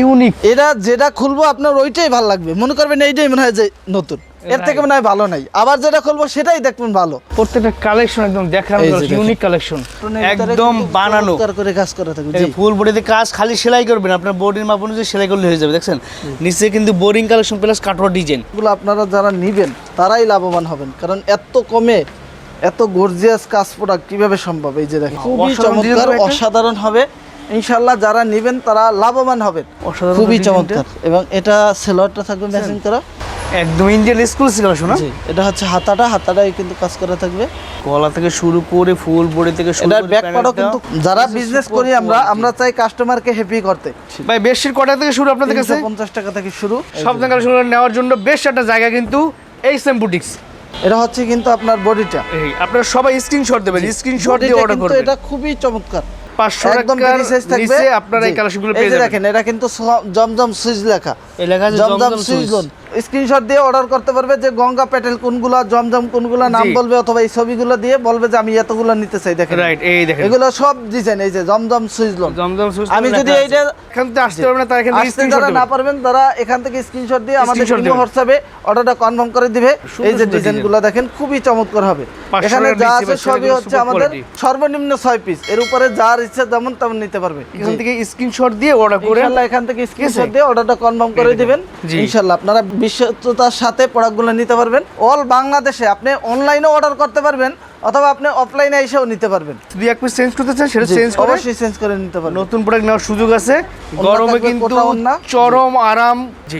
Unique. এটা যেটা খুলবো আপনার ওইটাই ভালো লাগবে। মনে করবেন এইটাই মনে হয় যে নতুন। এর থেকে মনে হয় ভালো নাই। আবার যেটা খুলবো সেটাই দেখবেন ভালো। প্রত্যেকটা কালেকশন একদম দেখার ইউনিক কালেকশন একদম বানানো। করে কাজ করা থাকবে জি। ফুল বডিতে কাজ খালি সেলাই করবেন। আপনার বডির মাপ অনুযায়ী সেলাই করলে হয়ে যাবে দেখছেন? নিচে কিন্তু boring collection plus cutwork design এগুলো আপনারা যারা নিবেন তারাই লাভবান হবেন। কারণ এত কমে এত গর্জিয়াস কাজ প্রোডাক্ট কীভাবে সম্ভব? এই যে দেখেন। খুবই চমৎকার অসাধারণ হবে। ইনশাল্লাহ যারা নিবেন তারা লাভবান হবেন। খুবই চমৎকার। এবং এটা সেলোয়ারটা থাকবে ম্যাচিং করা। একদম ইন্ডিয়ান এক্সক্লুসিভ কালেকশন জি এটা হচ্ছে হাতাটা হাতাটাই কিন্তু কাজ করা থাকবে। গলা থেকে শুরু করে ফুল বডি থেকে শুরু করে ব্যাক পাটও কিন্তু যারা বিজনেস করি আমরা আমরা চাই কাস্টমারকে হ্যাপি করতে। ভাই বেশির কটা থেকে শুরু আপনাদের কাছে? তিনশো পঞ্চাশ টাকা থেকে শুরু। সব কালেকশন নেওয়ার জন্য বেশ একটা জায়গা কিন্তু এই সেম বুটিক্স এটা হচ্ছে কিন্তু আপনার বডিটা এই আপনারা সবাই স্ক্রিনশট দেবেন স্ক্রিনশট দিয়ে অর্ডার করবেন। এটা খুবই চমৎকার। 500 একদম টাকার নিচে আপনারা এই। কালেকশনগুলো পেয়ে যাবেন। দেখেন এটা কিন্তু জমজম সুইচ লেখা। এই লেখা আছে জমজম সুইজ লোন স্ক্রিনশট দিয়ে অর্ডার করতে পারবে যে গঙ্গা প্যাটেল কোনগুলা জমজম কোনগুলা নাম বলবে অথবা এই ছবিগুলো দিয়ে বলবে যে আমি এতগুলো নিতে চাই দেখেন। রাইট এই দেখেন। এগুলো সব ডিজাইন এই যে Zamzam Swiss lawn Zamzam Swiss আমি যদি এইটা এখান থেকে আসতে পারবেন তারা এখান থেকে স্ক্রিনশট যারা না পারবেন তারা এখান থেকে স্ক্রিনশট দিয়ে আমাদের ইমো হোয়াটসঅ্যাপে অর্ডারটা কনফার্ম করে দিবে। এই যে ডিজাইনগুলো দেখেন খুবই চমৎকার হবে। এখানে যা আছে সবই হচ্ছে আমাদের সর্বনিম্ন ছয় পিস এর উপরে যার ইচ্ছা যেমন তেমন নিতে পারবে। এখান থেকে স্ক্রিনশট দিয়ে অর্ডার করে ইনশাআল্লাহ এখান থেকে স্ক্রিনশট দিয়ে অর্ডারটা কনফার্ম করে দিবেন। ইনশাআল্লাহ আপনারা বিশ্বস্ততার সাথে প্রোডাক্টগুলো নিতে পারবেন। অল বাংলাদেশে আপনি অনলাইনেও অর্ডার করতে পারবেন অথবা আপনি অফলাইনে এসেও নিতে পারবেন। যদি এক পিস চেঞ্জ করতে চান সেটা চেঞ্জ করে অবশ্যই চেঞ্জ করে নিতে পারবেন। নতুন প্রোডাক্ট নেওয়ার সুযোগ আছে। গরমে কিন্তু। চরম আরাম।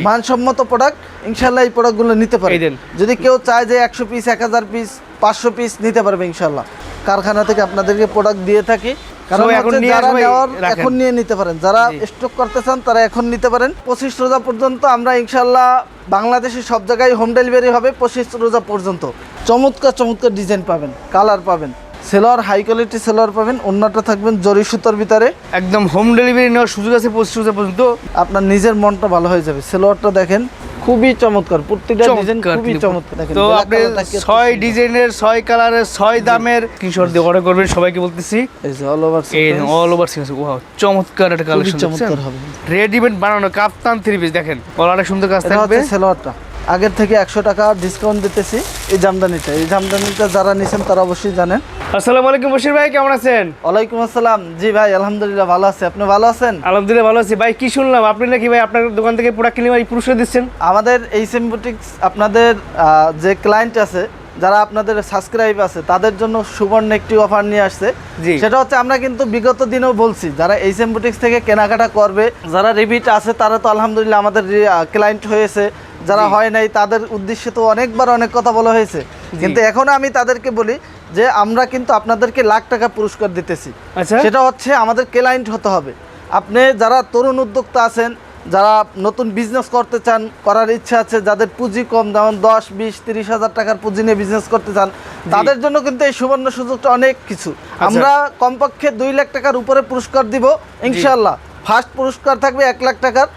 মানসম্মত প্রোডাক্ট ইনশাল্লাহ এই প্রোডাক্টগুলো নিতে পারে এই যদি কেউ চায় যে একশো পিস এক হাজার পিস পাঁচশো পিস নিতে পারবে ইনশাল্লাহ কারখানা থেকে আপনাদেরকে প্রোডাক্ট দিয়ে থাকি। কারণ এখন নিয়ে যারা নেওয়ার এখন নিয়ে নিতে পারেন। যারা স্টক করতে চান তারা এখন নিতে পারেন। পঁচিশ রোজা পর্যন্ত আমরা ইনশাল্লাহ বাংলাদেশে সব জায়গায় হোম ডেলিভারি হবে পঁচিশ রোজা পর্যন্ত। চমৎকার চমৎকার ডিজাইন পাবেন কালার পাবেন। সেলোয়ার হাই কোয়ালিটি সেলোয়ার পাবেন অন্যটা থাকবেন জরি সুতোর ভিতরে। একদম হোম ডেলিভারি নেওয়ার সুযোগ আছে পঁচিশ হাজার পর্যন্ত। আপনার নিজের মনটা ভালো হয়ে যাবে। সেলোয়ারটা দেখেন খুবই চমৎকার প্রত্যেকটা ডিজাইন খুবই চমৎকার তো আপনি ছয় ডিজাইনের ছয় কালারের ছয় দামের কিশোর দিয়ে অর্ডার করবেন সবাইকে বলতেছি। এই যে অল ওভার এই অল ওভার সিনস ওয়াও চমৎকার একটা কালেকশন চমৎকার হবে। রেডিমেড বানানো কাপ্তান থ্রি পিস দেখেন অনেক সুন্দর কাজ এটা থাকবে। হচ্ছে সেলোয়ারটা। আগের থেকে একশো টাকা ডিসকাউন্ট দিতেছি এই জামদানিটা। এই জামদানিটা যারা নিছেন তারা অবশ্যই জানেন। আসসালামু আলাইকুম বশির ভাই কেমন আছেন? ওয়ালাইকুম আসসালাম। জি ভাই আলহামদুলিল্লাহ ভালো আছে। আপনি ভালো আছেন? আলহামদুলিল্লাহ ভালো আছি। ভাই কি শুনলাম? আপনি নাকি ভাই আপনার দোকান থেকে প্রোডাক্ট কিনে ভাই পুরস্কার দিচ্ছেন? আমাদের এই সিম্বোটিক্স আপনাদের যে ক্লায়েন্ট আছে যারা আপনাদের সাবস্ক্রাইব আছে তাদের জন্য সুবর্ণ একটি অফার নিয়ে আসছে। জি। সেটা হচ্ছে আমরা কিন্তু বিগত দিনেও বলছি যারা এই বুটিক্স থেকে কেনাকাটা করবে যারা রিপিট আছে তারা তো আলহামদুলিল্লাহ আমাদের ক্লায়েন্ট হয়েছে। যারা হয় নাই তাদের উদ্দেশ্যে তো অনেকবার অনেক কথা বলা হয়েছে। কিন্তু এখনও আমি তাদেরকে বলি যে আমরা কিন্তু আপনাদেরকে লাখ টাকা পুরস্কার দিতেছি। আচ্ছা। সেটা হচ্ছে আমাদের ক্লায়েন্ট হতে হবে। আপনি যারা তরুণ উদ্যোক্তা আছেন যারা নতুন বিজনেস করতে চান করার ইচ্ছা আছে যাদের পুঁজি কম যেমন দশ বিশ তিরিশ হাজার টাকার পুঁজি নিয়ে বিজনেস করতে চান তাদের জন্য কিন্তু এই সুবর্ণ সুযোগটা অনেক কিছু। আমরা কমপক্ষে দুই লাখ টাকার উপরে পুরস্কার দিব ইনশাল্লাহ ফার্স্ট পুরস্কার থাকবে এক লাখ টাকার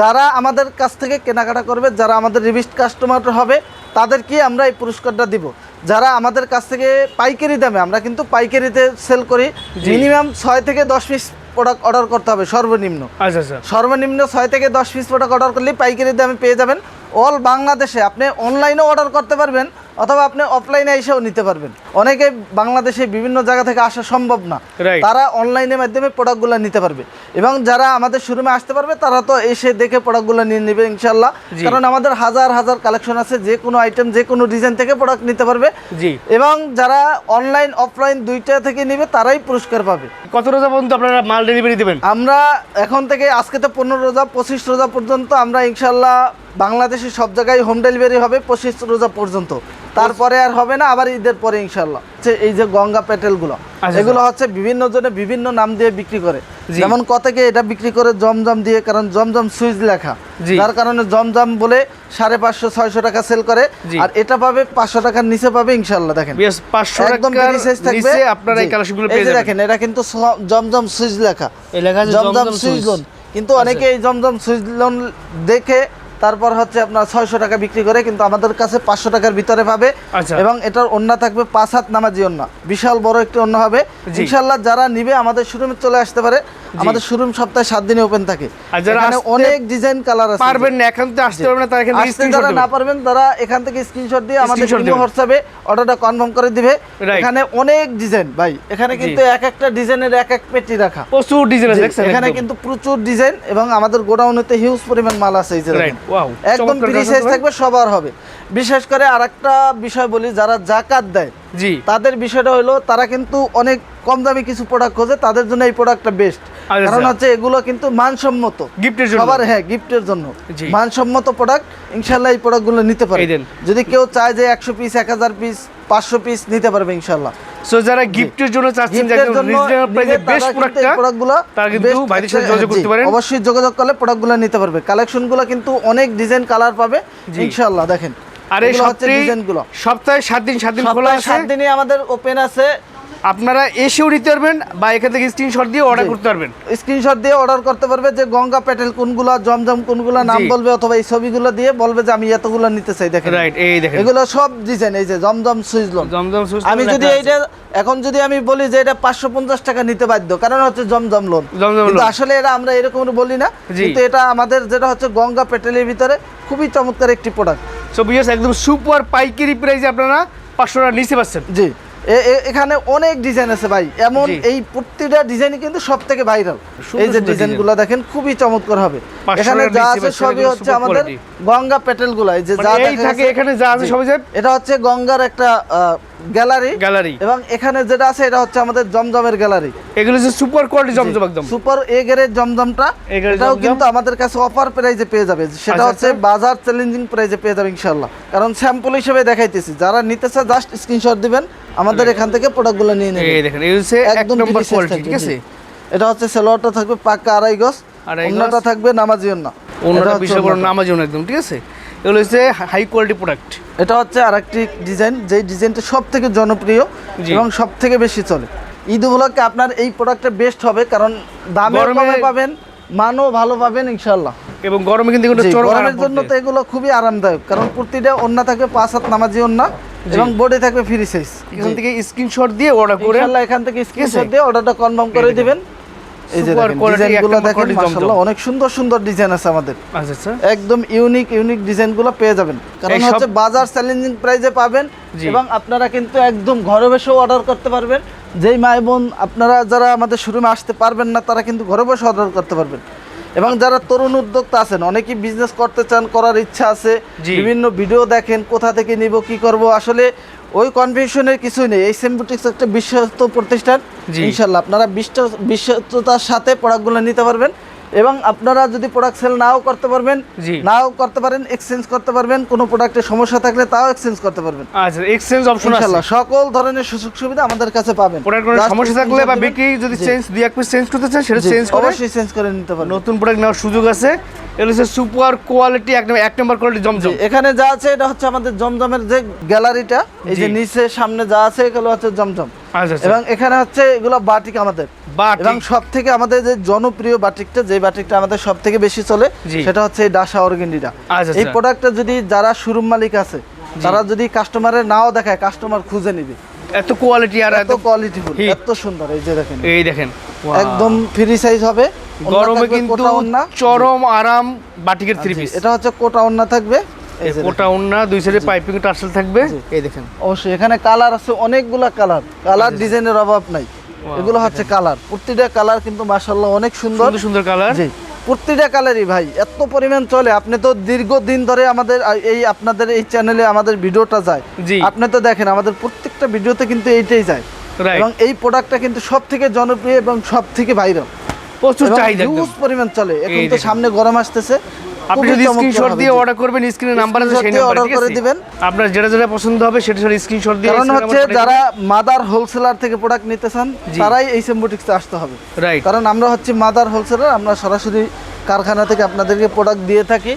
যারা আমাদের কাছ থেকে কেনাকাটা করবে যারা আমাদের রিভিস্ট কাস্টমার হবে তাদেরকে আমরা এই পুরস্কারটা দিব। যারা আমাদের কাছ থেকে পাইকারি দামে আমরা কিন্তু পাইকারিতে সেল করি মিনিমাম ছয় থেকে দশ পিস প্রোডাক্ট অর্ডার করতে হবে সর্বনিম্ন। আচ্ছা আচ্ছা। সর্বনিম্ন ছয় থেকে দশ পিস প্রোডাক্ট অর্ডার করলেই পাইকারি দামে পেয়ে যাবেন। অল বাংলাদেশে আপনি অনলাইনেও অর্ডার করতে পারবেন অথবা আপনি অফলাইনে এসেও নিতে পারবেন। অনেকে বাংলাদেশে বিভিন্ন জায়গা থেকে আসা সম্ভব না। তারা অনলাইনের মাধ্যমে প্রোডাক্টগুলো নিতে পারবে। এবং যারা আমাদের শোরুমে আসতে পারবে তারা তো এসে দেখে প্রোডাক্টগুলো নিয়ে নেবে ইনশাল্লাহ কারণ আমাদের হাজার হাজার কালেকশন আছে যে কোনো আইটেম যে কোনো ডিজাইন থেকে প্রোডাক্ট নিতে পারবে। জি। এবং যারা অনলাইন অফলাইন দুইটা থেকে নেবে তারাই পুরস্কার পাবে। কত রোজা পর্যন্ত আপনারা মাল ডেলিভারি দেবেন? আমরা এখন থেকে আজকে তো পনেরো রোজা পঁচিশ রোজা পর্যন্ত আমরা ইনশাল্লাহ বাংলাদেশের সব জায়গায় হোম ডেলিভারি হবে পঁচিশ রোজা পর্যন্ত। তারপরে আর হবে না আবার ঈদের পরে ইনশাল্লাহ এই যে গঙ্গা প্যাটেলগুলো আচ্ছা, এগুলো হচ্ছে বিভিন্ন জনে বিভিন্ন নাম দিয়ে বিক্রি করে। যেমন কতকে এটা বিক্রি করে জমজম দিয়ে কারণ জমজম সুইচ লেখা। যার কারণে জমজম বলে সাড়ে পাঁচশো ছয়শো টাকা সেল করে। আর এটা পাবে পাঁচশো টাকার নিচে পাবে ইনশাল্লাহ দেখেন। একদম থাকবে। এই কালেকশনগুলো পেয়ে দেখেন এটা কিন্তু জমজম সুইচ লেখা। জমজম সুইচ সুইচ। লোন কিন্তু অনেকে এই জমজম সুইচ লোন দেখে তারপর হচ্ছে আপনার ছয়শো টাকা বিক্রি করে কিন্তু আমাদের কাছে পাঁচশো টাকার ভিতরে পাবে। আচ্ছা। এবং এটার অন্য থাকবে পাঁচ হাত নামাজি অন্য বিশাল বড় একটি অন্য হবে। ইনশাল্লাহ যারা নিবে আমাদের শোরুমে চলে আসতে পারে। আমাদের শোরুম সপ্তাহে সাত দিনে ওপেন থাকে। এখানে অনেক ডিজাইন কালার আছে। পারবেন না এখান থেকে আসতে পারবেন না তারা এখান থেকে স্ক্রিনশট যারা না পারবেন তারা এখান থেকে স্ক্রিনশট দিয়ে আমাদের হোয়াটসঅ্যাপে অর্ডারটা কনফার্ম করে দিবে। এখানে অনেক ডিজাইন ভাই। এখানে কিন্তু এক একটা ডিজাইনের এক এক পেটি রাখা। প্রচুর ডিজাইন আছে এখানে কিন্তু প্রচুর ডিজাইন এবং আমাদের গোডাউনেতে হিউজ পরিমাণ মাল আছে এই যে। একদম ফ্রি সাইজ থাকবে সবার হবে। বিশেষ করে আরেকটা বিষয় বলি যারা জাকাত দেয় জি। তাদের বিষয়টা হলো তারা কিন্তু অনেক কম দামি কিছু প্রোডাক্ট খোঁজে তাদের জন্য এই প্রোডাক্টটা বেস্ট কারণ আচ্ছা। হচ্ছে এগুলো কিন্তু মানসম্মত। গিফটের জন্য। সবার হ্যাঁ গিফটের জন্য। মানসম্মত প্রোডাক্ট ইনশাল্লাহ এই প্রোডাক্টগুলো নিতে পারে। যদি কেউ চায় যে একশো পিস এক হাজার পিস পাঁচশো পিস নিতে পারবে ইনশাল্লাহ সো যারা গিফটের জন্য চাচ্ছেন যে একদম রিজনেবল প্রাইসে বেস্ট প্রোডাক্টটা প্রোডাক্টগুলো তারা কিন্তু ভাইদের সাথে যোগাযোগ করতে পারেন। অবশ্যই যোগাযোগ করলে প্রোডাক্টগুলো নিতে পারবে। কালেকশনগুলো কিন্তু অনেক ডিজাইন কালার পাবে জি। ইনশাল্লাহ দেখেন। আর এই সপ্তাহে সাত দিন সাত দিন খোলা আছে? সাত দিনে আমাদের ওপেন আছে। আপনারা এসেও নিতে পারবেন বা এখান থেকে স্ক্রিনশট দিয়ে অর্ডার করতে পারবেন। স্ক্রিনশট দিয়ে অর্ডার করতে পারবে যে গঙ্গা প্যাটেল কোনগুলো জমজম কোনগুলো নাম বলবে অথবা এই ছবিগুলো দিয়ে বলবে যে আমি এতগুলো নিতে চাই দেখেন। রাইট এই দেখেন। এগুলো সব ডিজাইন এই যে Zamzam Swiss lawn Zamzam Swiss আমি যদি এইটা এখন যদি আমি বলি যে এটা পাঁচশো পঞ্চাশ টাকা নিতে বাধ্য কারণ হচ্ছে জমজম লোন কিন্তু আসলে এটা আমরা এরকম বলি না কিন্তু এটা আমাদের যেটা হচ্ছে গঙ্গা প্যাটেলের ভিতরে খুবই চমৎকার একটি প্রোডাক্ট সো বিয়াস একদম সুপার পাইকারি প্রাইসে আপনারা পাঁচশো টাকা নিচে পাচ্ছেন জি। এখানে অনেক ডিজাইন আছে ভাই। এমন এই প্রতিটা ডিজাইনই কিন্তু সব থেকে ভাইরাল এই যে ডিজাইনগুলো দেখেন খুবই চমৎকার হবে। এখানে যা আছে সবই হচ্ছে আমাদের গঙ্গা প্যাটেলগুলা। এই যে যা মানে থাকে এখানে যা আছে সবই এটা হচ্ছে গঙ্গার একটা গ্যালারি গ্যালারি এবং এখানে যেটা আছে এটা হচ্ছে আমাদের জমজমের গ্যালারি এগুলো হচ্ছে সুপার কোয়ালিটি জমজম একদম। সুপার এ গ্রেড জমজমটা এটাও কিন্তু আমাদের কাছে অফার প্রাইজে পেয়ে যাবে। সেটা আচ্ছা, হচ্ছে আচ্ছা। বাজার চ্যালেঞ্জিং প্রাইজে পেয়ে যাবে ইনশাআল্লাহ। কারণ স্যাম্পল হিসেবে দেখাইতেছি। যারা নিতে চায় জাস্ট স্ক্রিনশট দিবেন। আমাদের এখান থেকে প্রোডাক্টগুলো নিয়ে নেবেন এই দেখেন এই হচ্ছে এক নম্বর কোয়ালিটি ঠিক আছে? এটা হচ্ছে সেলোয়ারটা থাকবে পাক্কা আড়াই গজ। অন্যটা থাকবে নামাজি অন্য। অন্যটা বিশাল বড় নামাজ একদম ঠিক আছে? এগুলো হচ্ছে হাই কোয়ালিটি প্রোডাক্ট এটা হচ্ছে আরেকটি ডিজাইন যেই ডিজাইনটা সব থেকে জনপ্রিয় এবং সব থেকে বেশি চলে। ঈদ উপলক্ষে আপনার এই প্রোডাক্টটা বেস্ট হবে কারণ দামে কমে পাবেন মানও ভালো পাবেন ইনশাল্লাহ এবং গরমে কিন্তু গরমের জন্য তো এগুলো খুবই আরামদায়ক কারণ প্রতিটা ওন্না থাকবে পাঁচ হাত নামাজি ওন্না এবং বডি থাকবে ফ্রি সাইজ এখান থেকে স্ক্রিনশট দিয়ে অর্ডার করে ইনশাআল্লাহ এখান থেকে স্ক্রিনশট দিয়ে অর্ডারটা কনফার্ম করে দিবেন। এই যে Super দেখেন quality, ডিজাইনগুলো দেখেন মাশাআল্লাহ অনেক সুন্দর সুন্দর ডিজাইন আছে আমাদের। আচ্ছা আচ্ছা। একদম ইউনিক ইউনিক ডিজাইনগুলো পেয়ে যাবেন। কারণ হচ্ছে বাজার চ্যালেঞ্জিং প্রাইজে পাবেন এবং আপনারা কিন্তু একদম ঘরে বসেও অর্ডার করতে পারবেন। যেই মাই বোন আপনারা যারা আমাদের শোরুমে আসতে পারবেন না তারা কিন্তু ঘরে বসে অর্ডার করতে পারবেন। এবং যারা তরুণ উদ্যোক্তা আছেন অনেকেই বিজনেস করতে চান করার ইচ্ছা আছে। বিভিন্ন ভিডিও দেখেন কোথা থেকে নিব কি করব? আসলে ওই কনফিউশনের কিছুই নেই। এই সেমবুটিক্স একটা বিশ্বস্ত প্রতিষ্ঠান। ইনশাল্লাহ আপনারা বিশ্ব বিশ্বস্ততার সাথে প্রোডাক্টগুলো নিতে পারবেন। এবং আপনারা যদি প্রোডাক্ট সেল নাও করতে পারবেন নাও করতে পারেন এক্সচেঞ্জ করতে পারবেন কোনো প্রোডাক্টের সমস্যা থাকলে তাও এক্সচেঞ্জ করতে পারবেন। আচ্ছা এক্সচেঞ্জ অপশন আছে। সকল ধরনের সুযোগ সুবিধা আমাদের কাছে পাবেন। প্রোডাক্ট কোনো সমস্যা থাকলে বা। বিক্রি যদি চেঞ্জ দুই এক পিস চেঞ্জ করতে চান সেটা চেঞ্জ করে অবশ্যই চেঞ্জ করে নিতে পারবেন। নতুন প্রোডাক্ট নেওয়ার সুযোগ আছে। এগুলো হচ্ছে সুপার কোয়ালিটি একদম এক নম্বর কোয়ালিটি জমজম। এখানে যা আছে এটা হচ্ছে আমাদের জমজমের যে গ্যালারিটা এই যে নিচে সামনে যা আছে এগুলো হচ্ছে জমজম। এবং এখানে হচ্ছে এগুলো বাটিক আমাদের। এবং সব থেকে আমাদের যে জনপ্রিয় বাটিকটা যে বাটিকটা আমাদের সব থেকে বেশি চলে সেটা হচ্ছে এই ডাসা অর্গেন্ডিটা আচ্ছা, এই আচ্ছা। প্রোডাক্টটা যদি যারা শোরুম মালিক আছে তারা যদি কাস্টমারের নাও দেখায় কাস্টমার খুঁজে নিবে। এত কোয়ালিটি আর এত কোয়ালিটি এত সুন্দর এই যে দেখেন। এই দেখেন একদম ফ্রি সাইজ হবে গরমে কিন্তু চরম আরাম বাটিকের থ্রি পিস এটা হচ্ছে কোটা ওন্না থাকবে। কোটা ওন্না দুই সাইডে পাইপিং টার্সেল থাকবে। এই দেখেন। অবশ্যই এখানে কালার আছে অনেকগুলা কালার। কালার ডিজাইনের অভাব নাই। এগুলো হচ্ছে কালার। প্রতিটা কালার কিন্তু মাশাআল্লাহ অনেক সুন্দর। সুন্দর সুন্দর কালার। জি প্রতিটা কালারই ভাই এত পরিমাণ চলে। আপনি তো দীর্ঘদিন ধরে আমাদের এই আপনাদের এই চ্যানেলে আমাদের ভিডিওটা যায়। আপনি তো দেখেন আমাদের প্রত্যেকটা ভিডিওতে কিন্তু এইটাই যায়। এবং এই প্রোডাক্টটা কিন্তু সব থেকে জনপ্রিয় এবং সব থেকে ভাইরাল প্রচুর চাহিদা পরিমাণ চলে। এখন তো সামনে গরম আসতেছে। আপনি যদি স্ক্রিনশট দিয়ে অর্ডার করবেন স্ক্রিনে নাম্বার আছে সেই দিয়ে নাম্বার ঠিক করে দিবেন। আপনার যেটা যেটা পছন্দ হবে সেটা সেটা স্ক্রিনশট দিয়ে কারণ হচ্ছে যারা মাদার হোলসেলার থেকে প্রোডাক্ট নিতে চান। তারাই এই সেমবুটিক্সে আসতে হবে। রাইট কারণ আমরা হচ্ছে মাদার হোলসেলার আমরা সরাসরি কারখানা থেকে আপনাদেরকে প্রোডাক্ট দিয়ে থাকি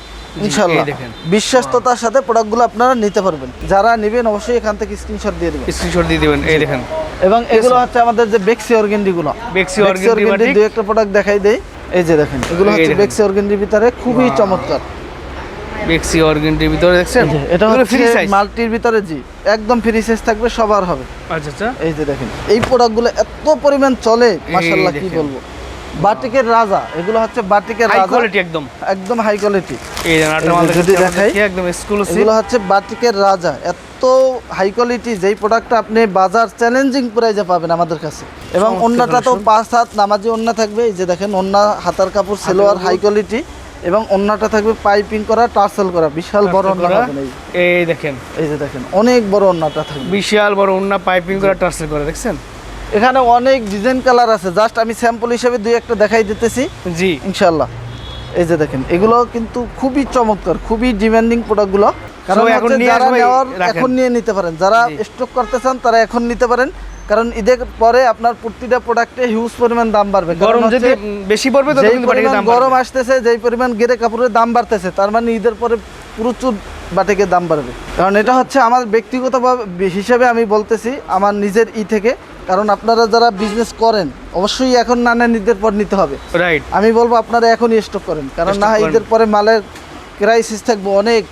ইনশাল্লাহ এই দেখেন। বিশ্বস্ততার সাথে প্রোডাক্টগুলো আপনারা নিতে পারবেন। যারা নেবেন অবশ্যই এখান থেকে স্ক্রিনশট দিয়ে দেবেন। স্ক্রিনশট দিয়ে দিবেন এই দেখেন। এবং এগুলো হচ্ছে আমাদের যে বেক্সি অর্গেন্ডিগুলো বেক্সি batik। দুই একটা প্রোডাক্ট দেখাই দেই। এই যে দেখেন এগুলো হচ্ছে। বেক্সি অর্গেন্ডির ভিতরে খুবই চমৎকার। বেক্সি অর্গেন্টির ভিতরে দেখছেন? এটা ফ্রি সাইজ মাল্টির ভিতরে জি একদম ফ্রি সাইজ থাকবে সবার হবে। আচ্ছা আচ্ছা। এই যে দেখেন এই প্রোডাক্টগুলো এত পরিমাণ চলে মাশাআল্লাহ কি বলব? বাটিকের রাজা এগুলো হচ্ছে বাটিকের হাই রাজা। কোয়ালিটি একদম। একদম হাই কোয়ালিটি এই যদি দেখাই, একদম এক্সক্লুসিভ এগুলো হচ্ছে বাটিকের রাজা। এত হাই কোয়ালিটি যেই প্রোডাক্টটা আপনি বাজার চ্যালেঞ্জিং প্রাইজে পাবেন আমাদের কাছে। এবং অন্যটা তো পাঁচ হাত নামাজি অন্য থাকবে এই যে দেখেন অন্য হাতার কাপড় সেলোয়ার হাই কোয়ালিটি এবং অন্যটা থাকবে পাইপিং করা টার্সেল করা। বিশাল বড় অন্য এই দেখেন। এই যে দেখেন অনেক বড় অন্যটা থাকবে। বিশাল বড় ওন্না পাইপিং করা টার্সেল করা দেখছেন? এখানে অনেক ডিজাইন কালার আছে। জাস্ট আমি স্যাম্পল হিসেবে দুই একটা দেখাই দিতেছি। জি। ইনশাল্লাহ এই যে দেখেন এগুলো কিন্তু খুবই চমৎকার খুবই ডিমান্ডিং প্রোডাক্টগুলো কারণ এখন নিয়ে যারা নেওয়ার এখন নিয়ে নিতে পারেন। যারা স্টক করতে চান তারা এখন নিতে পারেন। কারণ ঈদের পরে আপনার প্রতিটা প্রোডাক্টে হিউজ পরিমাণ দাম বাড়বে। গরম যদি বেশি পড়বে তত কিন্তু দাম গরম আসতেছে যেই পরিমাণ গেরে কাপড়ের দাম বাড়তেছে তার মানে ঈদের পরে প্রচুর বাটিকের দাম বাড়বে। কারণ এটা হচ্ছে আমার ব্যক্তিগত হিসেবে আমি বলতেছি আমার নিজের ই থেকে। কারণ আপনারা যারা বিজনেস করেন অবশ্যই এখন না নেন ঈদের পর নিতে হবে। রাইট আমি বলব আপনারা এখনই স্টক করেন কারণ না ঈদের পরে মালের ক্রাইসিস থাকবে অনেক।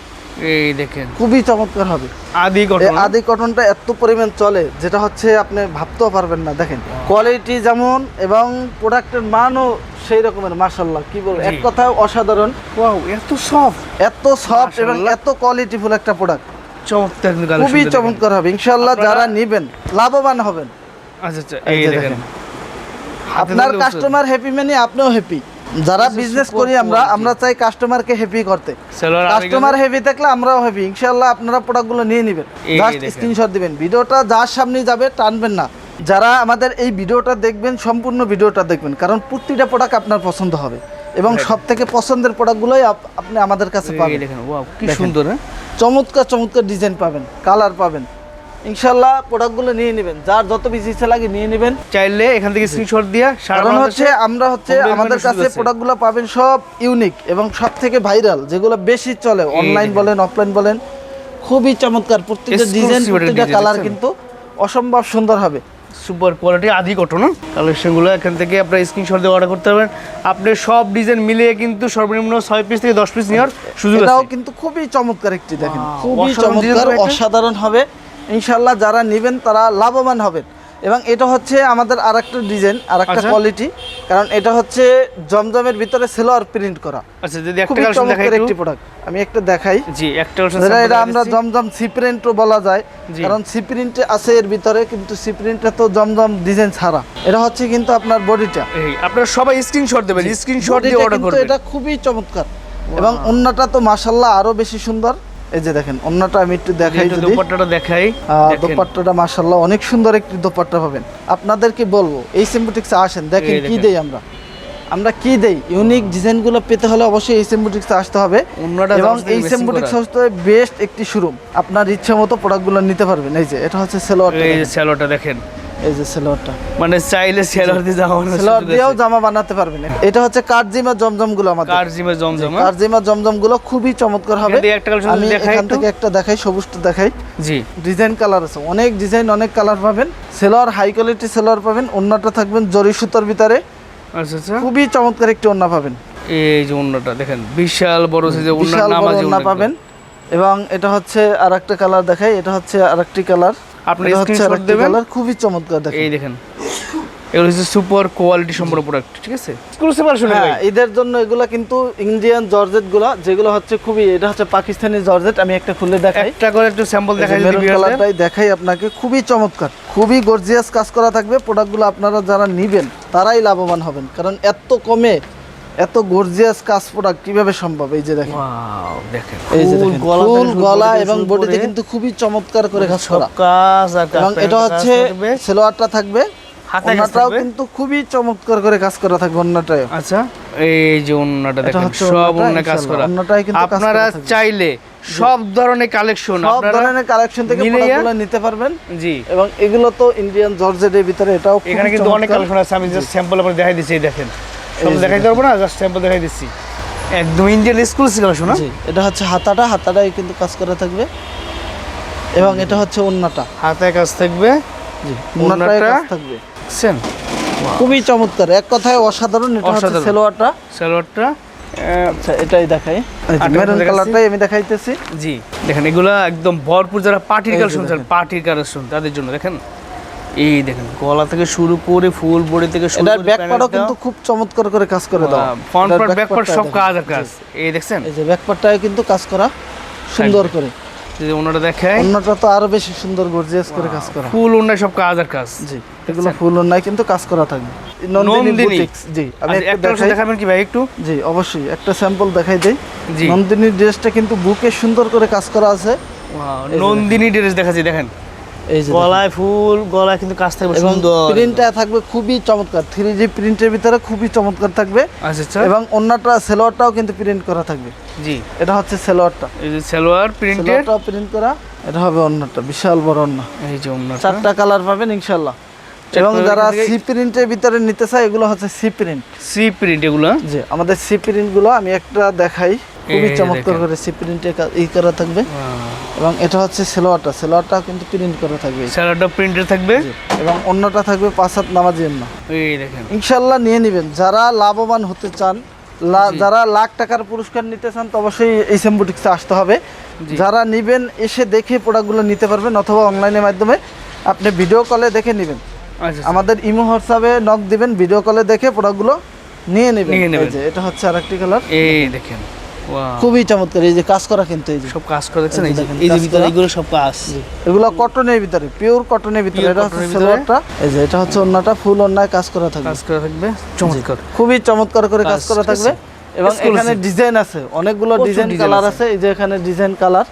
এই দেখেন। খুবই চমৎকার হবে। আদি কটন আদি কটনটা এত পরিমাণ চলে যেটা হচ্ছে আপনি ভাবতেও পারবেন না। দেখেন কোয়ালিটি যেমন এবং প্রোডাক্টের মানও সেই রকমের মাসাল্লাহ কি বলব? এক। কথায় অসাধারণ। ওয়াও এত সফট এত সফট এবং। এত কোয়ালিটিফুল একটা প্রোডাক্ট চমৎকার। খুবই। চমৎকার হবে। ইনশাল্লাহ যারা নিবেন লাভবান হবেন। আচ্ছা আচ্ছা এই দেখেন। আপনার কাস্টমার হ্যাপি মানে আপনিও হ্যাপি যারা বিজনেস করি আমরা আমরা চাই কাস্টমারকে হ্যাপি করতে। কাস্টমার হেভি থাকলে আমরাও হেভি ইনশাল্লাহ আপনারা প্রোডাক্টগুলো নিয়ে নেবেন। জাস্ট স্ক্রিনশট দিবেন। ভিডিওটা যার সামনে যাবে টানবেন না। যারা আমাদের এই ভিডিওটা দেখবেন সম্পূর্ণ ভিডিওটা দেখবেন। কারণ প্রতিটা প্রোডাক্ট আপনার পছন্দ হবে। এবং সব থেকে পছন্দের প্রোডাক্টগুলোই আপ- আপনি আমাদের কাছে পাবেন। কি সুন্দর হ্যাঁ? চমৎকার চমৎকার ডিজাইন পাবেন কালার পাবেন। ইনশাল্লাহ প্রোডাক্টগুলো নিয়ে নেবেন। যার যত বেশি ইচ্ছা লাগে নিয়ে নেবেন। চাইলে এখান থেকে স্ক্রিনশট দিয়ে সারা কারণ হচ্ছে আমরা হচ্ছে আমাদের কাছে প্রোডাক্টগুলো পাবেন সব ইউনিক এবং সব থেকে ভাইরাল যেগুলো বেশি চলে অনলাইন বলেন অফলাইন বলেন খুবই চমৎকার। প্রত্যেকটা ডিজাইন প্রত্যেকটা কালার কিন্তু অসম্ভব সুন্দর হবে। সুপার কোয়ালিটি আদি কটন কালেকশনগুলো এখান থেকে আপনার স্ক্রিনশট দিয়ে অর্ডার করতে পারবেন। আপনি সব ডিজাইন মিলিয়ে কিন্তু সর্বনিম্ন ছয় পিস থেকে দশ পিস নেওয়ার সুযোগ এটাও কিন্তু খুবই চমৎকার একটি দেখেন। খুবই চমৎকার অসাধারণ হবে। ইনশাল্লাহ যারা নেবেন তারা লাভবান হবেন। এবং এটা হচ্ছে আমাদের আর একটা ডিজাইন আর একটা আচ্ছা। কোয়ালিটি। কারণ এটা হচ্ছে জমজমের ভিতরে সেলোয়ার প্রিন্ট করা। আচ্ছা যদি একটা কালেকশন দেখাই একটি। প্রোডাক্ট আমি একটা দেখাই। জি একটা কালেকশন এটা আমরা জমজম সিপ্রিন্টও বলা যায়। কারণ সিপ্রিন্টে আছে এর ভিতরে কিন্তু সিপ্রিন্টে তো জমজম ডিজাইন ছাড়া। এটা হচ্ছে কিন্তু আপনার বডিটা। এই আপনারা সবাই স্ক্রিনশট দেবেন স্ক্রিনশট দিয়ে অর্ডার করবেন। এটা খুবই চমৎকার। এবং অন্যটা তো মাশাল্লাহ আরও বেশি সুন্দর। এই যে দেখেন অন্যটা আমি একটু দেখাই যদি। দোপাট্টাটা দেখাই দোপাট্টাটা অনেক সুন্দর একটি দোপাট্টা পাবেন। আপনাদেরকে বলব এই সিম্বোটিক্সে আসেন দেখেন কি। দেই আমরা। আমরা কি দেই? ইউনিক ডিজাইনগুলো পেতে হলে অবশ্যই এই সিম্বোটিক্সে আসতে হবে। এবং এই সিম্বোটিক্স হচ্ছে বেস্ট একটি শোরুম আপনার ইচ্ছা মতো প্রোডাক্টগুলো নিতে পারবেন। এই যে এটা হচ্ছে সেলোয়ারটা এই যে দেখেন। এই যে সেলোয়ারটা। মানে চাইলে সেলোয়ার দিয়ে যাওয়া সেলোয়ার দিয়েও জামা বানাতে পারবেন এটা হচ্ছে কাঠজিমা জমজমগুলো আমাদের। কার জিমে জমজম হ্যাঁ? কারজিমা জমজমগুলো খুবই চমৎকার হবে। আমি এখান থেকে একটা দেখাই সবুজটা দেখাই। জি। ডিজাইন কালার আছে। অনেক ডিজাইন অনেক কালার পাবেন। সেলোয়ার হাই কোয়ালিটি সেলোয়ার পাবেন। অন্যটা থাকবেন জরি সুতোর ভিতরে। আচ্ছা আচ্ছা। খুবই চমৎকার একটি ওন্না পাবেন। এই যে অন্যটা দেখেন বিশাল বড় সাইজের অন্য বিশাল বড় নামাজি ওন্না পাবেন। এবং এটা হচ্ছে আর একটা কালার দেখাই। এটা হচ্ছে আর একটি কালার। আপনি হচ্ছে দেবেন। কালার খুবই চমৎকার দেখেন। এই দেখেন এগুলো হচ্ছে সুপার কোয়ালিটি সম্পন্ন প্রোডাক্ট ঠিক আছে? এক্সক্লুসিভ আসলে হ্যাঁ ঈদের জন্য এগুলো কিন্তু ইন্ডিয়ান জর্জেটগুলা যেগুলো হচ্ছে খুবই এটা হচ্ছে পাকিস্তানি জর্জেট আমি একটা খুলে দেখাই। একটা করে একটু স্যাম্পল দেখাই যদি মেরুন কালারটাই দেখাই আপনাকে খুবই চমৎকার খুবই গর্জিয়াস কাজ করা থাকবে। প্রোডাক্টগুলো আপনারা যারা নেবেন তারাই লাভবান হবেন কারণ এত কমে এত গর্জিয়াস কাজ প্রোডাক্ট কীভাবে সম্ভব? এই যে দেখেন। দেখেন। এই যে দেখেন গলা ফুল গলা এবং বডিতে কিন্তু খুবই চমৎকার করে কাজ করা। কাজ এবং এটা হচ্ছে সেলোয়ারটা থাকবে। হাতায় কাজ অন্যটাও থাকবে। কিন্তু খুবই চমৎকার করে কাজ করা থাকবে অন্যটায় আচ্ছা এই যে অন্যটা দেখেন সব ওড়নাটা, কাজ করা। ওড়নাটাই কিন্তু আপনারা চাইলে সব ধরনের কালেকশন সব ধরনের কালেকশন থেকে প্রোডাক্টগুলো নিতে পারবেন। জি। এবং এগুলো তো ইন্ডিয়ান জর্জেটের ভিতরে এটাও এখানে কিন্তু অনেক কালেকশন আছে আমি জাস্ট স্যাম্পল আপনাকে দেখাই দিচ্ছি দেখেন। সব এই পারব না জাস্ট স্যাম্পল দেখাই দিচ্ছি। একদম ইন্ডিয়ান এক্সক্লুসিভ কালেকশন জি এটা হচ্ছে হাতাটা হাতাটাই কিন্তু কাজ করা থাকবে। এবং এটা হচ্ছে ওন্নাটা। হাতে কাজ থাকবে। জি ওন্নাটায় কাজ থাকবে। দেখছেন? খুবই চমৎকার। এক কথায় অসাধারণ এটা হচ্ছে অসাধারণ। সেলোয়ারটা। আচ্ছা এটাই দেখাই। মেরুন কালারটাই আমি দেখাইতেছি। জি দেখেন এগুলা একদম ভরপুর যারা পার্টির কালেকশন পার্টির কালেকশন তাদের জন্য দেখেন। এই দেখেন গলা থেকে শুরু করে ফুল বডি থেকে শুরু করে ব্যাক পার্টও কিন্তু খুব চমৎকার করে কাজ করে দাও। ফ্রন্ট পার্ট ব্যাক পার্ট সব কাজ আর কাজ। এই দেখছেন? এই যে ব্যাক পার্টটায় কিন্তু কাজ করা সুন্দর করে। যদি ওনারা দেখায় অন্যটা তো আরও বেশি সুন্দর গর্জিয়াস করে কাজ করা। ফুল ওনার সব কাজ আর কাজ। জি এগুলো ফুল অন্যায় কিন্তু কাজ করা থাকবে। নন্দিনী। জি আমি আচ্ছা, একটা দেখাবেন কি ভাই একটু? জি অবশ্যই একটা স্যাম্পল দেখাই দেই। জি। নন্দিনীর ড্রেসটা কিন্তু বুকে সুন্দর করে কাজ করা আছে। নন্দিনী ড্রেস দেখাচ্ছি দেখেন। এই যে গলায় ফুল গলায় কিন্তু কাজ থাকবে এবং সুন্দর। প্রিন্টটা থাকবে খুবই চমৎকার। থ্রি জি প্রিন্টের ভিতরে খুবই চমৎকার থাকবে। আচ্ছা আচ্ছা। এবং অন্যটা সেলোয়ারটাও কিন্তু প্রিন্ট করা থাকবে। জি। এটা হচ্ছে সেলোয়ারটা। এই যে সালোয়ার প্রিন্টেড প্রিন্ট করা। এটা হবে অন্যটা বিশাল বড় অন্য। এই যে ওনার চারটা কালার পাবেন ইনশাল্লাহ এবং যারা সি প্রিন্টের ভিতরে নিতে চায় এগুলো হচ্ছে সি প্রিন্ট সি প্রিন্ট এগুলো জি আমাদের সি প্রিন্টগুলো আমি একটা দেখাই। খুবই চমৎকার করে সি প্রিন্টে ই করা থাকবে। এবং এটা হচ্ছে সেলোয়ারটা। সেলোয়ারটা কিন্তু প্রিন্ট করা থাকবে। সালোয়ারটা প্রিন্টেড থাকবে? এবং অন্যটা থাকবে পাঁচ হাত নামাজি অন্য এই দেখেন। ইনশাল্লাহ নিয়ে নেবেন। যারা লাভবান হতে চান যারা লাখ টাকার পুরস্কার নিতে চান তো অবশ্যই এই বুটিক্সে আসতে হবে। যারা নেবেন এসে দেখে প্রোডাক্টগুলো নিতে পারবেন অথবা অনলাইনের মাধ্যমে আপনি ভিডিও কলে দেখে নেবেন। আচ্ছা আমাদের ইমো হোয়াটসঅ্যাপে নক দিবেন ভিডিও কলে দেখে প্রোডাক্টগুলো নিয়ে নেবেন। এই এটা হচ্ছে আরেকটি কালার এই দেখেন। খুবই চমৎকার এই যে কাজ করা কিন্তু এই যে। সব কাজ করে দেখছেন এই যে যে এই যে ভিতরে এগুলো সব কাজ। এগুলো কটনের ভিতরে পিওর কটনের ভিতরে এটা হচ্ছে। সেলোয়ারটা এই যে এটা হচ্ছে অন্যটা ফুল অন্যায় কাজ করা থাকবে। কাজ করে থাকবে চমৎকার। খুবই চমৎকার করে কাজ করা থাকবে। এবং এখানে ডিজাইন আছে অনেকগুলো ডিজাইন কালার আছে। এই যে এখানে ডিজাইন কালার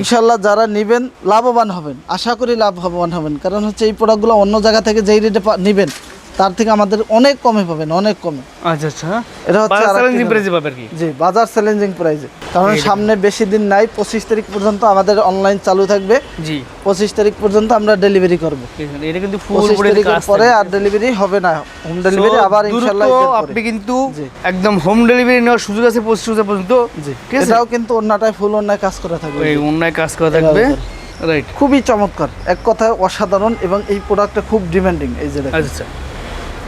ইনশাল্লাহ যারা নেবেন লাভবান হবেন। আশা করি লাভবান হবেন। কারণ হচ্ছে এই প্রোডাক্টগুলো অন্য জায়গা থেকে যেই রেটে নেবেন তার থেকে আমাদের অনেক কমে পাবেন অনেক কমে। আচ্ছা আচ্ছা। এটা হচ্ছে চ্যালেঞ্জিং। প্রাইসে পাবে কি? জি বাজার চ্যালেঞ্জিং প্রাইসে কারণ সামনে বেশি দিন নাই পঁচিশ তারিখ পর্যন্ত আমাদের অনলাইন চালু থাকবে। জি। পঁচিশ তারিখ পর্যন্ত আমরা ডেলিভারি করব। এটা কিন্তু ফুল পঁচিশ তারিখের পরে আর ডেলিভারি হবে না। হোম ডেলিভারি আবার পরে। আপনি কিন্তু একদম হোম ডেলিভারি নেওয়ার সুযোগ আছে পঁচিশ হাজার পর্যন্ত। জি। এটাও কিন্তু অন্যটায় ফুল অন্যায় কাজ করা থাকবে। এই অন্যায় কাজ করা থাকবে। রাইট খুবই চমৎকার। এক কথায় অসাধারণ এবং এই প্রোডাক্টটা খুব ডিমান্ডিং এই যে দেখেন। আচ্ছা আচ্ছা।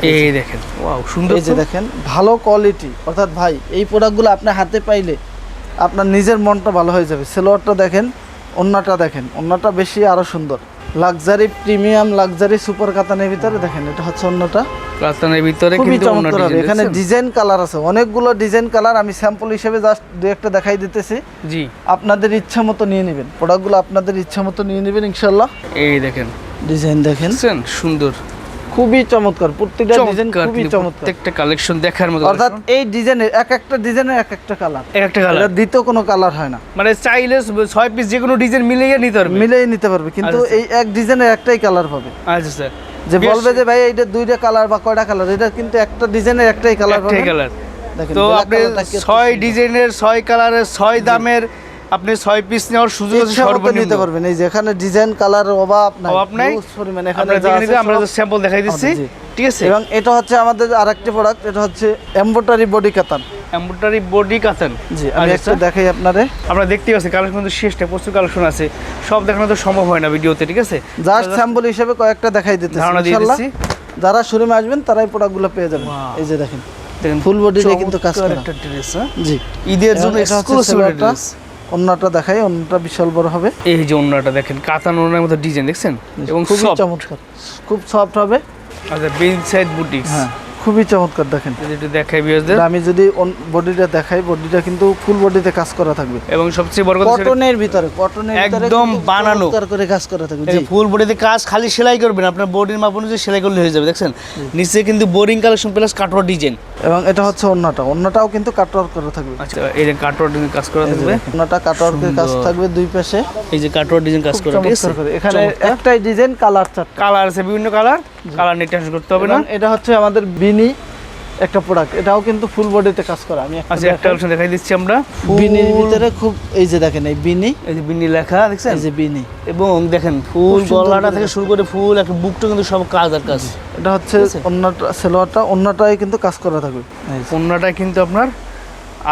এই দেখেন ওয়াও সুন্দর এই যে দেখেন ভালো কোয়ালিটি অর্থাৎ ভাই এই প্রোডাক্টগুলো আপনার হাতে পাইলে আপনার নিজের মনটা ভালো হয়ে যাবে। সেলোয়ারটা দেখেন অন্যটা দেখেন অন্যটা বেশি আরও সুন্দর। লাক্সারি প্রিমিয়াম লাক্সারি সুপার কাতানের ভিতরে দেখেন এটা হচ্ছে অন্যটা রাস্তানের ভিতরে কিন্তু চমৎকার হবে। এখানে ডিজাইন কালার আছে। অনেকগুলো ডিজাইন কালার আমি স্যাম্পল হিসেবে জাস্ট দু একটা দেখাই দিতেছি। জি। আপনাদের ইচ্ছা মতো নিয়ে নেবেন। প্রোডাক্টগুলো আপনাদের ইচ্ছা মতো নিয়ে নেবেন ইনশাল্লাহ এই দেখেন। ডিজাইন দেখেন। সুন্দর। খুবই চমৎকার প্রত্যেকটা ডিজাইন খুবই চমৎকার। প্রত্যেকটা কালেকশন দেখার মতো অর্থাৎ এই ডিজাইনের এক একটা ডিজাইনের এক একটা কালার এক একটা কালার এটা দ্বিতীয় কোনো কালার হয় না। মানে চাইলে ছয় পিস যে কোনো ডিজাইন মিলিয়ে নিতে পারবে। মিলিয়ে নিতে পারবে কিন্তু আচ্ছা। এই এক ডিজাইনের একটাই কালার পাবে আচ্ছা স্যার। যে বলবে যে ভাই এইটা দুইটা কালার বা কয়টা কালার এটা কিন্তু একটা ডিজাইনের একটাই কালার একটাই কালার তো আপনি ছয় ডিজাইনের ছয় কালারের ছয় দামের আপনি ছয় পিস নেওয়ার সুযোগ আছে সর্বনিম্ন। নিতে পারবেন। এই যে এখানে ডিজাইন কালারের অভাব নাই অভাব নাই। পরিমাণ এখানে আমরা স্যাম্পল দেখাই দিচ্ছি। ঠিক আছে? এবং এটা হচ্ছে আমাদের আরেকটি প্রোডাক্ট এটা হচ্ছে embroidery body katan embroidery body katan জি আমি আচ্ছা। একটু দেখাই আপনারে। আমরা দেখতে পাচ্ছি কালেকশন কিন্তু শেষটা প্রচুর কালেকশন আছে। সব দেখানো তো সম্ভব হয় না ভিডিওতে ঠিক আছে? জাস্ট স্যাম্পল হিসেবে কয়েকটা দেখাই দিতেছি ধারণা দিয়ে ইনশাআল্লাহ দিচ্ছি। যারা শোরুমে আসবেন তারাই প্রোডাক্টগুলো পেয়ে যাবেন। এই যে দেখেন দেখেন ফুল বডিতে কিন্তু কাজ করা। একটা ড্রেস হ্যাঁ? জি। ঈদের জন্য এটা হচ্ছে এক্সক্লুসিভ। ড্রেস অন্যটা দেখাই অন্যটা বিশাল বড় হবে। এই যে অন্যটা দেখেন কাতান ওনার মতো ডিজাইন দেখছেন? এবং খুব চমৎকার। খুব সফট হবে। আচ্ছা বেঞ্চ সাইড বুটিক্স হ্যাঁ। খুবই চমৎকার দেখেন। যদি একটু দেখাই বিয়াসদের আমি যদি বডিটা দেখাই বডিটা কিন্তু ফুল বডিতে কাজ করা থাকবে। এবং সবচেয়ে বড় কথা কটনের ভিতরে কটনের ভিতরে একদম বানানো। করে কাজ করা থাকবে দেখেন, ফুল বডিতে কাজ খালি সেলাই করবেন আপনার বডির মাপ অনুযায়ী সেলাই করলে হয়ে যাবে দেখছেন? নিচে কিন্তু boring collection plus cutwork design এবং এটা হচ্ছে অন্যটা অন্যটাও কিন্তু কাটওয়ার্ক করা থাকবে। আচ্ছা এই যে কাটওয়ার ডিজাইন কাজ করা থাকবে। দেখেন, অন্যটা কাটওয়ার্কের কাজ থাকবে দুই পাশে। এই যে কাটওয়ার ডিজাইন কাজ করা ঠিক আছে? এখানে একটাই ডিজাইন কালার চারটা। কালার আছে বিভিন্ন কালার কালার নিয়ে টেনশন করতে হবে না। এটা হচ্ছে আমাদের বিনি একটা প্রোডাক্ট এটাও কিন্তু ফুল বডিতে কাজ করা। আমি আচ্ছা একটা। অপশন দেখাই দিচ্ছি আমরা। বিনির ভিতরে খুব এই যে দেখেন এই বিনি। এই যে বিন্নি লেখা দেখছেন? এই যে বিনি। এবং দেখেন ফুল গলাটা থেকে শুরু করে ফুল একটা বুকটা কিন্তু সব কাজ আর কাজ। এটা হচ্ছে অন্যটা সেলোয়ারটা অন্যটাই কিন্তু কাজ করা থাকবে। পণ্যটায় কিন্তু আপনার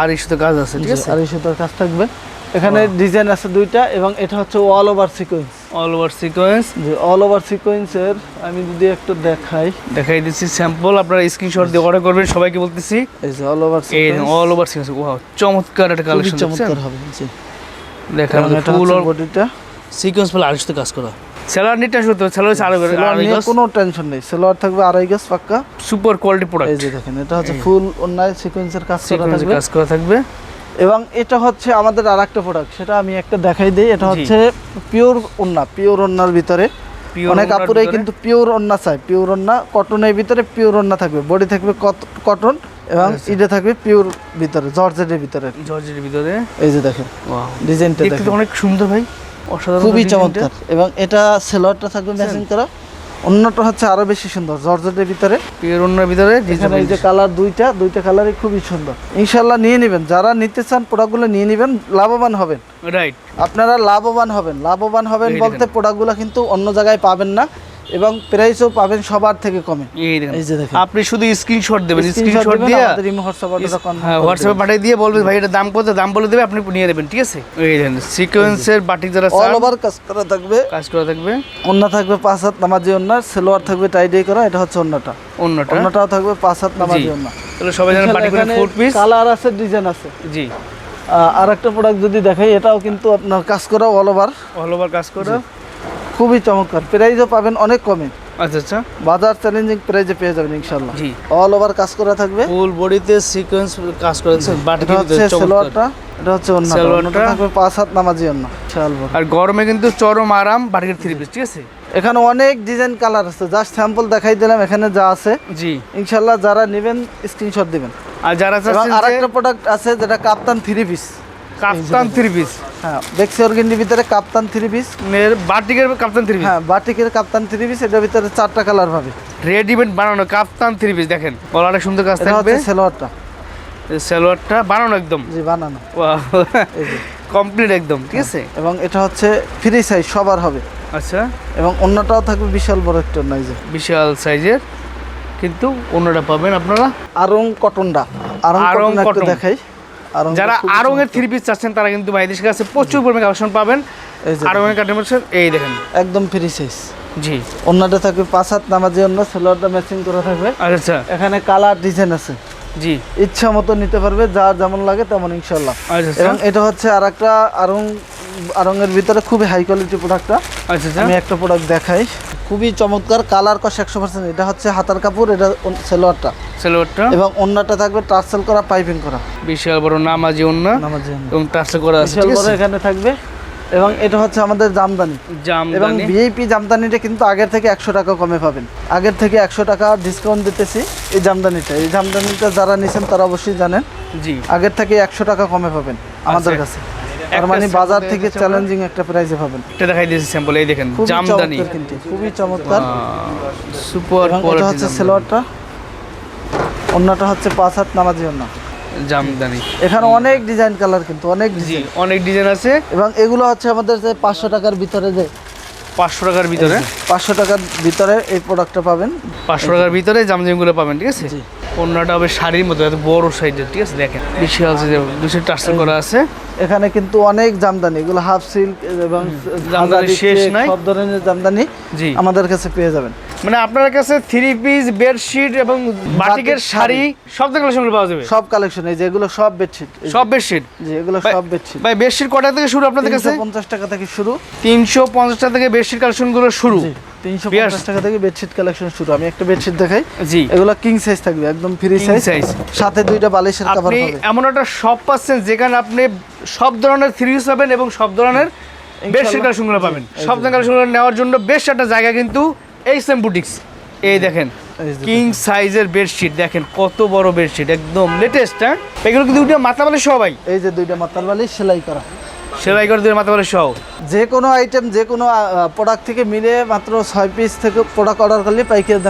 আর ইস্যুতে কাজ আছে ঠিক আছে? আর সুতার কাজ থাকবে। এখানে ডিজাইন আছে দুইটা এবং এটা হচ্ছে all over sequence all over sequence যে অল ওভার সিকোয়েন্সের আমি যদি একটু দেখাই। দেখাই দিচ্ছি স্যাম্পল আপনারা স্ক্রিনশট দিয়ে অর্ডার করবেন সবাইকে বলতেছি। এই যে অল ওভার এই অল ওভার সিকোয়েন্স ওয়াও চমৎকার একটা কালেকশন চমৎকার হবে জি। দেখেন ফুল বডিটা সিকোয়েন্স ফলে আর ইস্যুতে কাজ করা। সেলার নিতে তো সেলার সেলোয়ার নিয়ে কোনো টেনশন নেই। সেলোয়ার থাকবে আড়াই গজ পাক্কা। সুপার কোয়ালিটি প্রোডাক্ট এই যে দেখেন এটা হচ্ছে ফুল অন্যায় সিকোয়েন্সের কাজ করা থাকবে। কাজ করা থাকবে। এবং এটা হচ্ছে আমাদের আর একটা প্রোডাক্ট সেটা আমি একটা দেখাই দিই এটা হচ্ছে পিওর ওন্না পিওর ওন্নার ভিতরে। অনেক আপুরাই কিন্তু পিওর ওন্না চায়। পিওর ওন্না কটনের ভিতরে পিওর ওন্না থাকবে বডি থাকবে কটন এবং আচ্ছা। ইডে থাকবে পিওর ভিতরে জর্জেটের ভিতরে। জর্জের ভিতরে? এই যে দেখেন ডিজাইনটা দেখতে দেখেন। অনেক সুন্দর ভাই অসাধারণ খুবই। চমৎকার। এবং এটা সেলোয়ারটা থাকবে ম্যাচিং করা। অন্যটা হচ্ছে আরও বেশি সুন্দর জর্জেটের ভিতরে পিওর অন্যের ভিতরে এই যে কালার দুইটা দুইটা কালারই খুবই সুন্দর। ইনশাল্লাহ নিয়ে নেবেন যারা নিতে চান প্রোডাক্টগুলো নিয়ে নেবেন লাভবান হবেন। রাইট আপনারা লাভবান হবেন লাভবান হবেন বলতে প্রোডাক্টগুলো কিন্তু অন্য জায়গায় পাবেন না। এবং প্রাইসও পাবেন সবার থেকে কমে। এই যে দেখেন। আপনি শুধু স্ক্রিনশট দেবেন স্ক্রিনশট দিয়ে আমাদের ইমো হোয়াটসঅ্যাপ অর্ডারটা কনফার্ম হ্যাঁ হোয়াটসঅ্যাপে পাঠিয়ে দিয়ে বলবেন ভাই এটা দাম কত? দাম বলে দেবে আপনি নিয়ে নেবেন ঠিক আছে? এই দেখেন সিকোয়েন্সের বাটিক যারা অল ওভার কাজ করা থাকবে। কাজ করা থাকবে। অন্য থাকবে পাঁচ হাত নামাজি অন্যার সেলোয়ার থাকবে টাইডে করা এটা হচ্ছে অন্যটা অন্যটা অন্যটাও থাকবে পাঁচ হাত নামাজি। অন্য তাহলে সবাই জানেন বাটিক করে ফোর পিস কালার আছে ডিজাইন আছে। জি। আর একটা প্রোডাক্ট যদি দেখাই এটাও কিন্তু আপনার কাজ করা অল ওভার অল ওভার কাজ করা। খুবই চমৎকার। প্রাইসও পাবেন অনেক কমে। আচ্ছা আচ্ছা। বাজার চ্যালেঞ্জিং প্রাইজে পেয়ে যাবেন জি। অল ওভার কাজ করা থাকবে। ফুল বডিতে সিকোয়েন্স কাজ হচ্ছে সেলোয়ারটা এটা হচ্ছে অন্য সালোয়ারটা। থাকবে পাঁচ হাত নামাজি অন্য আর গরমে কিন্তু চরম আরাম বাটিকের থ্রি পিস ঠিক আছে? এখানে অনেক ডিজাইন কালার আছে। জাস্ট স্যাম্পল দেখাই দিলাম এখানে যা আছে। জি। ইনশাল্লাহ যারা নেবেন স্ক্রিনশট দিবেন। আর যারা আরেকটা প্রোডাক্ট আছে যেটা kaftan three piece kaftan three piece হ্যাঁ বেক্সি অর্গেন্ডির ভিতরে কাপ্তান থ্রি পিস এর বাটিকের কাপ্তান থ্রি পিস হ্যাঁ বাটিকের কাপ্তান থ্রি পিস এটার ভিতরে চারটা কালার পাবে। রেডিমেড বানানো কাপ্তান থ্রি পিস দেখেন গলাটা সুন্দর কাজ থাকবে। সেলোয়ারটা। সালোয়ারটা বানানো একদম। জি বানানো। কমপ্লিট একদম ঠিক আছে? এবং এটা হচ্ছে ফ্রি সাইজ সবার হবে। আচ্ছা। এবং অন্যটাও থাকবে বিশাল বড় একটা নাইজে বিশাল সাইজের কিন্তু অন্যটা পাবেন আপনারা। আরং কটনটা। আরং কটন একটু দেখাই আরং যারা আরঙের থ্রি পিস চাচ্ছেন তারা কিন্তু ভাইদের কাছে প্রচুর পরিমাণে কালেকশন পাবেন। যে আরঙের কাটের এই দেখেন। একদম ফ্রি সাইজ জি। অন্যটা থাকবে পাঁচ হাত নামাজি অন্য সেলোয়ারটা ম্যাচিং করা থাকবে। আচ্ছা। এখানে কালার ডিজাইন আছে। জি। ইচ্ছা মতো নিতে পারবে যার যেমন লাগে তেমন ইনশাল্লাহ আচ্ছা এবং এটা হচ্ছে আর একটা আরং আরঙের ভিতরে খুবই হাই কোয়ালিটি প্রোডাক্টটা আচ্ছা আচ্ছা। আমি একটা প্রোডাক্ট দেখাই। খুবই চমৎকার কালার কষ একশো পার্সেন্ট এটা হচ্ছে হাতার কাপড় এটা সেলোয়ারটা। সেলোয়ারটা? এবং অন্যটা থাকবে টার্সেল করা পাইপিং করা। বিশাল বড় নামাজি অন্য নামাজি এবং টাচটা করা আছে এখানে থাকবে। এবং এটা হচ্ছে আমাদের জামদানি। এবং ভিআইপি জামদানিটা কিন্তু আগের থেকে একশো টাকা কমে পাবেন। আগের থেকে একশো টাকা ডিসকাউন্ট দিতেছি এই জামদানিটা। এই জামদানিটা যারা নিছেন তারা অবশ্যই জানেন। জি। আগের থেকে একশো টাকা কমে পাবেন আমাদের আচ্ছা। কাছে। মানে বাজার থেকে চ্যালেঞ্জিং একটা প্রাইসে পাবেন। এটা দেখাই দিয়েছি স্যাম্পল এই দেখেন জামদানি কিন্তু খুবই চমৎকার। সুপার এটা কোয়ালিটি হচ্ছে সেলোয়ারটা। অন্যটা হচ্ছে পাঁচ হাত নামাজি অন্য। জামদানি এখানে অনেক ডিজাইন কালার কিন্তু অনেক ডিজাইন অনেক ডিজাইন আছে। এবং এগুলো হচ্ছে আমাদের যে পাঁচশো টাকার ভিতরে যে পাঁচশো টাকার ভিতরে? পাঁচশো টাকার ভিতরে এই প্রোডাক্টটা পাবেন। পাঁচশো টাকার ভিতরে জামজামগুলো পাবেন ঠিক আছে? জি। অন্যটা হবে শাড়ির মতো এত বড় সাইজের ঠিক আছে? দেখেন বিশাল সাইজের দুশো টার্সেল করা আছে। এখানে কিন্তু অনেক জামদানি এগুলো হাফ সিল্ক এবং জামদানি শেষ নাই। সব ধরনের জামদানি জি। আমাদের কাছে পেয়ে যাবেন। মানে আপনার কাছে থ্রি পিস বেডশিট এবং বাটিকের শাড়ি সব কালেকশন পাওয়া যাবে? সব কালেকশন এই যে এগুলো সব বেডশিট সব বেডশিট যে এগুলো সব বেডশিট ভাই বেডশিট কটা থেকে শুরু আপনাদের কাছে? পঞ্চাশ টাকা থেকে শুরু। তিনশো পঞ্চাশ টাকা থেকে বেডশিট কালেকশনগুলো শুরু। তিনশো পঞ্চাশ টাকা থেকে বেডশিট কালেকশন শুরু। আমি একটা বেডশিট দেখাই। জি। এগুলো কিং সাইজ থাকবে একদম ফ্রি সাইজ সাথে দুইটা বালিশের কভার আপনি এমন একটা শপ পাচ্ছেন যেখানে আপনি সব ধরনের পাবেন এবং সব ধরনের বেডশিট কালেকশনগুলো পাবেন। সব ধরনের কালেকশনগুলো নেওয়ার জন্য বেশ একটা জায়গা কিন্তু এই সেম বুটিক্স এই দেখেন। কিং সাইজের বেডশিট দেখেন কত বড় বেডশিট একদম লেটেস্ট হ্যাঁ? এগুলো কিন্তু দুটো মাথা বালিশ সবাই এই যে দুইটা মাতাল বালিশ সেলাই করা। সেলাই করে মাথা বলে সহ যে কোনো আইটেম যে কোনো প্রোডাক্ট থেকে মিলে মাত্র ছয় পিস থেকে প্রোডাক্ট অর্ডার করলে পাইকারি